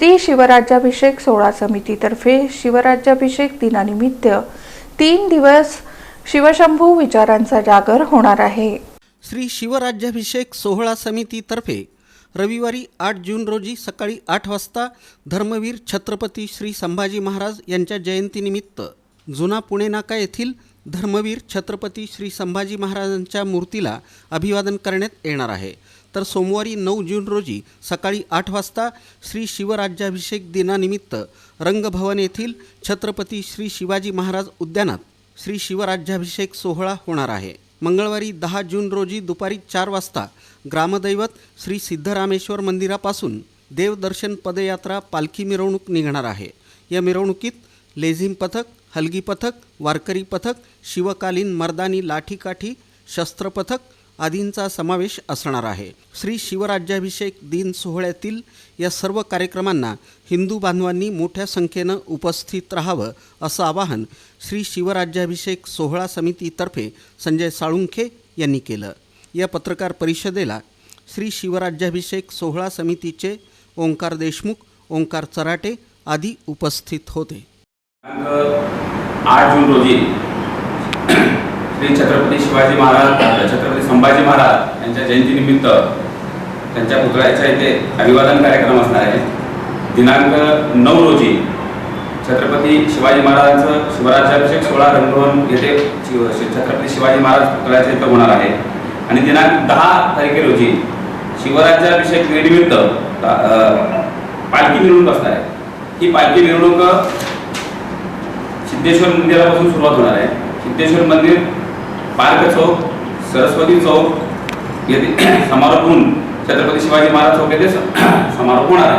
श्री शिवराज्याभिषेक सोहळा समितीतर्फे शिवराज्याभिषेक दिनानिमित्त तीन दिवस शिवशंभू विचारांचा जागर होणार आहे. श्री शिवराज्याभिषेक सोहळा समितीतर्फे रविवारी आठ जून रोजी सकाळी आठ वाजता धर्मवीर छत्रपती श्री संभाजी महाराज यांच्या जयंतीनिमित्त जुना पुणे नाका येथील धर्मवीर छत्रपती श्री संभाजी महाराजांच्या मूर्तीला अभिवादन करण्यात येणार आहे. तर सोमवारी नऊ जून रोजी सकाळी आठ वाजता श्री शिवराज्याभिषेक दिनानिमित्त रंगभवन येथील छत्रपती श्री शिवाजी महाराज उद्यानात श्री शिवराज्याभिषेक सोहळा होणार आहे. मंगळवारी दहा जून रोजी दुपारी चार वाजता ग्रामदैवत श्री सिद्धरामेश्वर मंदिरापासून देवदर्शन पदयात्रा पालखी मिरवणूक निघणार आहे. या मिरवणुकीत लेझिम पथक हलगी पथक वारकरी पथक शिवकालीन मर्दानी लाठीकाठी शस्त्र पथक आदींचा समावेश असणार आहे. श्री शिवराज्याभिषेक दिन सोहळ्यातील या सर्व कार्यक्रमांना हिंदू बांधवांनी मोठ्या संख्येनं उपस्थित राहावं असं आवाहन श्री शिवराज्याभिषेक सोहळा समितीतर्फे संजय साळुंखे यांनी केलं. या पत्रकार परिषदेला श्री शिवराज्याभिषेक सोहळा समितीचे ओंकार देशमुख ओंकार चराटे आदी उपस्थित होते. आठ जून रोजी छत्रपती शिवाजी महाराज छत्रपती संभाजी महाराज यांच्या जयंतीनिमित्त त्यांच्या पुतळ्याच्या इथे अभिवादन कार्यक्रम असणार आहे. दिनांक नऊ रोजी छत्रपती शिवाजी महाराजांचं शिवराज्याभिषेक सोहळा रंगभवन येथे छत्रपती शिवाजी महाराज पुतळ्याच्या इथं होणार आहे. आणि दिनांक दहा तारखे रोजी शिवराज्याभिषेक निमित्त पालखी मिरवणूक असणार आहे. ही पालखी मिरवणूक सिद्धेश्वर मंदिरापासून सुरुवात होणार आहे. सिद्धेश्वर मंदिर पार्क चौक सरस्वती चौक येथे समारोप होऊन छत्रपती शिवाजी महाराज चौक येथे समारोप होणार आहे.